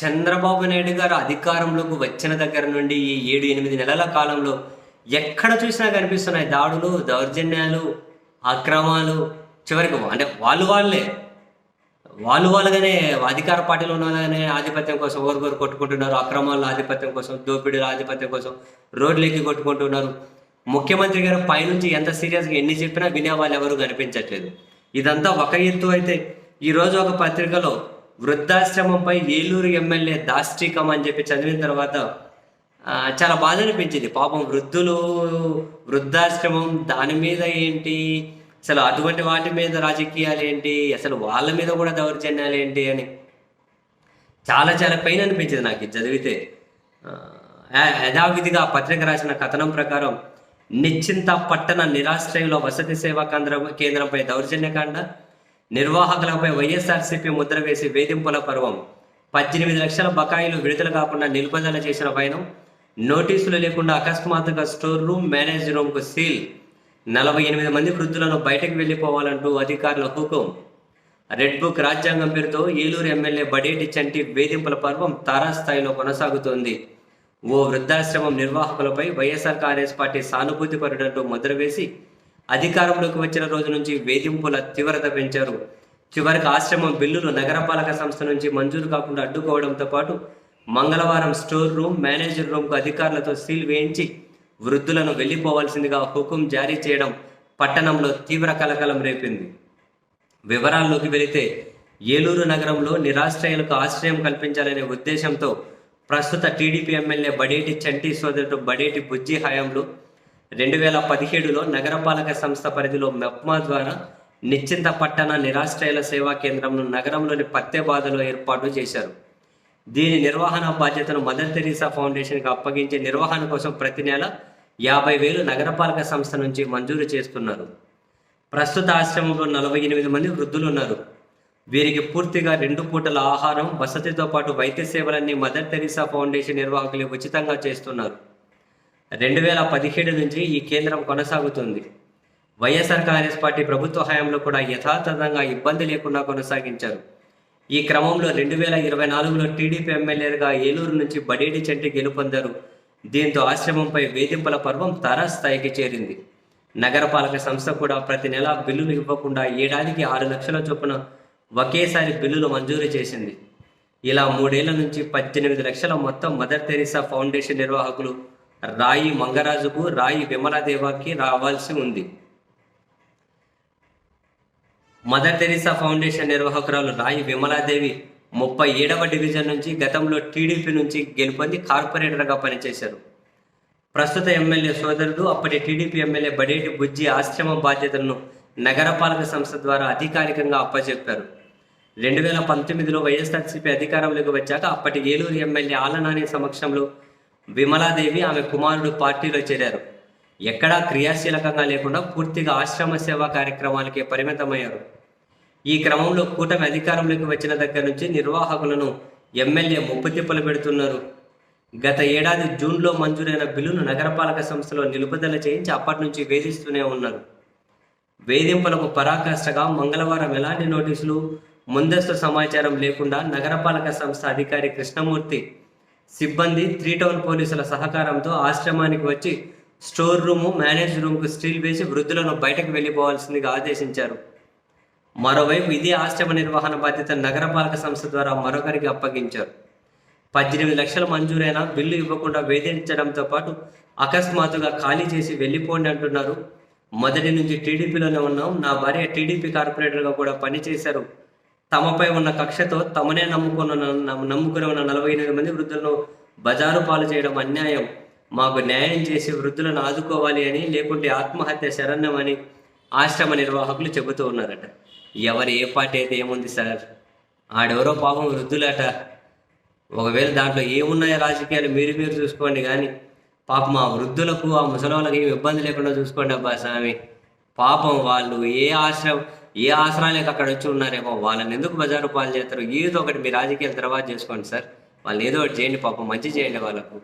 చంద్రబాబు నాయుడు గారు అధికారంలోకి వచ్చిన దగ్గర నుండి ఈ ఏడు ఎనిమిది నెలల కాలంలో ఎక్కడ చూసినా కనిపిస్తున్నాయి దాడులు దౌర్జన్యాలు అక్రమాలు. చివరికి అంటే వాళ్ళు వాళ్ళే. వాళ్ళు వాళ్ళగానే అధికార పార్టీలో ఉన్నగానే ఆధిపత్యం కోసం ఒకరికొరు కొట్టుకుంటున్నారు అక్రమాల ఆధిపత్యం కోసం దోపిడీల ఆధిపత్యం కోసం రోడ్లెక్కి కొట్టుకుంటున్నారు. ముఖ్యమంత్రి గారు పైనుంచి ఎంత సీరియస్గా ఎన్ని చెప్పినా వినే వాళ్ళు ఎవరు కనిపించట్లేదు. ఇదంతా ఒక ఎత్తు అయితే ఈరోజు ఒక పత్రికలో వృద్ధాశ్రమంపై ఏలూరు ఎమ్మెల్యే దాష్టికం అని చెప్పి చదివిన తర్వాత చాలా బాధ అనిపించింది. పాపం వృద్ధులు వృద్ధాశ్రమం దాని మీద ఏంటి? అసలు అటువంటి వాటి మీద రాజకీయాలు ఏంటి? అసలు వాళ్ళ మీద కూడా దౌర్జన్యాలు ఏంటి అని. చాలా చాలా పెయిన్ అనిపించింది నాకు ఇది చదివితే. యథావిధిగా పత్రిక రాసిన కథనం ప్రకారం నిశ్చింత పట్టణ నిరాశ్రయంలో వసతి సేవా కేంద్రం కేంద్రంపై దౌర్జన్యకాండ నిర్వాహకులపై వైఎస్ఆర్సీపీ ముద్ర వేసి వేధింపుల పర్వం. పద్దెనిమిది లక్షల బకాయిలు విడుదల కాకుండా నిలుపుదల చేసిన పైన నోటీసులు లేకుండా అకస్మాత్తుగా స్టోర్ రూమ్ మేనేజ్ రూమ్కు సీల్. నలభై ఎనిమిది మంది వృద్ధులను బయటకు వెళ్ళిపోవాలంటూ అధికారుల హుకుం. రెడ్ బుక్ రాజ్యాంగం పేరుతో ఏలూరు ఎమ్మెల్యే బడేటి చంటి వేధింపుల పర్వం తారాస్థాయిలో కొనసాగుతోంది. ఓ వృద్ధాశ్రమం నిర్వాహకులపై వైఎస్ఆర్ కాంగ్రెస్ పార్టీ సానుభూతి పరుడంటూ ముద్ర వేసి అధికారంలోకి వచ్చిన రోజు నుంచి వేధింపుల తీవ్రత పెంచారు. చివరికి ఆశ్రమం బిల్లులు నగరపాలక సంస్థ నుంచి మంజూరు కాకుండా అడ్డుకోవడంతో పాటు మంగళవారం స్టోర్ రూమ్ మేనేజర్ రూమ్కు అధికారులతో సీల్ వేయించి వృద్ధులను వెళ్ళిపోవాల్సిందిగా హుకుం జారీ చేయడం పట్టణంలో తీవ్ర కలకలం రేపింది. వివరాల్లోకి వెళితే ఏలూరు నగరంలో నిరాశ్రయులకు ఆశ్రయం కల్పించాలనే ఉద్దేశంతో ప్రస్తుత టీడీపీ ఎమ్మెల్యే బడేటి చంటి సోదరుడు బడేటి బుజ్జి హయాంలో రెండు వేల పదిహేడులో నగరపాలక సంస్థ పరిధిలో మెప్మా ద్వారా నిశ్చింత పట్టణ నిరాశ్రయాల సేవా కేంద్రంను నగరంలోని పత్తెబాదలో ఏర్పాటు చేశారు. దీని నిర్వహణ బాధ్యతను మదర్ తెరీసా ఫౌండేషన్కి అప్పగించే నిర్వహణ కోసం ప్రతి నెల యాభై వేలు నగరపాలక సంస్థ నుంచి మంజూరు చేస్తున్నారు. ప్రస్తుత ఆశ్రమంలో నలభై ఎనిమిది మంది వృద్ధులు ఉన్నారు వీరికి పూర్తిగా రెండు పూటల ఆహారం వసతితో పాటు వైద్య సేవలన్నీ మదర్ తెరీసా ఫౌండేషన్ నిర్వాహకులు ఉచితంగా చేస్తున్నారు. రెండు వేల పదిహేడు నుంచి ఈ కేంద్రం కొనసాగుతుంది. వైఎస్ఆర్ కాంగ్రెస్ పార్టీ ప్రభుత్వ హయాంలో కూడా యథాతథంగా ఇబ్బంది లేకుండా కొనసాగించారు. ఈ క్రమంలో రెండు వేల ఇరవై నాలుగులో టీడీపీ ఎమ్మెల్యేగా ఏలూరు నుంచి బడేడి చెంటి గెలుపొందారు. దీంతో ఆశ్రమంపై వేధింపుల పర్వం తారాస్థాయికి చేరింది. నగరపాలక సంస్థ కూడా ప్రతి నెల బిల్లులు ఇవ్వకుండా ఏడాదికి ఆరు లక్షల చొప్పున ఒకేసారి బిల్లులు మంజూరు చేసింది. ఇలా మూడేళ్ళ నుంచి పద్దెనిమిది లక్షల మొత్తం మదర్ తెరీసా ఫౌండేషన్ నిర్వాహకులు రాయి మంగరాజుకు రాయి విమలాదేవాకి రావాల్సి ఉంది. మదర్ తెరీసా ఫౌండేషన్ నిర్వాహకురాలు రాయి విమలాదేవి ముప్పై ఏడవ డివిజన్ నుంచి గతంలో టీడీపీ నుంచి గెలుపొంది కార్పొరేటర్గా పనిచేశారు. ప్రస్తుత ఎమ్మెల్యే సోదరుడు అప్పటి టీడీపీ ఎమ్మెల్యే బడేటి బుజ్జి ఆశ్రమ బాధ్యతలను నగరపాలక సంస్థ ద్వారా అధికారికంగా అప్పచెప్పారు రెండు వేల పంతొమ్మిదిలో వైఎస్ఆర్సీపీ అధికారంలోకి వచ్చాక అప్పటి ఏలూరు ఎమ్మెల్యే ఆలనాని సమక్షంలో విమలాదేవి ఆమె కుమారుడు పార్టీలో చేరారు. ఎక్కడా క్రియాశీలకంగా లేకుండా పూర్తిగా ఆశ్రమ సేవా కార్యక్రమాలకే పరిమితమయ్యారు. ఈ క్రమంలో కూటమి అధికారంలోకి వచ్చిన దగ్గర నుంచి నిర్వాహకులను ఎమ్మెల్యే ముప్పుతిప్పలు పెడుతున్నారు. గత ఏడాది జూన్లో మంజూరైన బిల్లును నగరపాలక సంస్థలో నిలుపుదల చేయించి అప్పటి నుంచి వేధిస్తూనే ఉన్నారు. వేధింపులకు పరాకాష్ఠగా మంగళవారం ఎలాంటి నోటీసులు ముందస్తు సమాచారం లేకుండా నగరపాలక సంస్థ అధికారి కృష్ణమూర్తి సిబ్బంది త్రీ టౌన్ పోలీసుల సహకారంతో ఆశ్రమానికి వచ్చి స్టోర్ రూము మేనేజ్ రూమ్కు స్టీల్ వేసి వృద్ధులను బయటకు వెళ్ళిపోవాల్సిందిగా ఆదేశించారు. మరోవైపు ఇదే ఆశ్రమ నిర్వహణ బాధ్యత నగరపాలక సంస్థ ద్వారా మరొకరికి అప్పగించారు. పద్దెనిమిది లక్షలు మంజూరైన బిల్లు ఇవ్వకుండా వేధించడంతో పాటు అకస్మాత్తుగా ఖాళీ చేసి వెళ్ళిపోండి అంటున్నారు. మొదటి నుంచి టీడీపీలోనే ఉన్నాం. నా భార్య టీడీపీ కార్పొరేటర్గా కూడా పనిచేశారు. తమపై ఉన్న కక్షతో తమనే నమ్ముకున్న నమ్ముకుని ఉన్న నలభై ఎనిమిది మంది వృద్ధులను బజారు పాలు చేయడం అన్యాయం. మాకు న్యాయం చేసి వృద్ధులను ఆదుకోవాలి అని లేకుంటే ఆత్మహత్య శరణ్యమని ఆశ్రమ నిర్వాహకులు చెబుతూ ఉన్నారట. ఎవరు ఏ పార్టీ అయితే ఏముంది సార్? ఆడెవరో పాపం వృద్ధులట. ఒకవేళ దాంట్లో ఏమున్నాయో రాజకీయాలు మీరు మీరు చూసుకోండి కానీ పాపం ఆ వృద్ధులకు ఆ ముసలి ఏమి ఇబ్బంది లేకుండా చూసుకోండి అబ్బా స్వామి. పాపం వాళ్ళు ఏ ఆశ్రమం ఏ ఆశ్రమాలకు అక్కడ వచ్చి ఉన్నారేమో వాళ్ళని ఎందుకు బజారు పాలు చేస్తారు? ఏదో ఒకటి మీ రాజకీయాలు తర్వాత చేసుకోండి సార్. వాళ్ళు ఏదో ఒకటి చేయండి పాపం మంచి చేయండి వాళ్ళకు.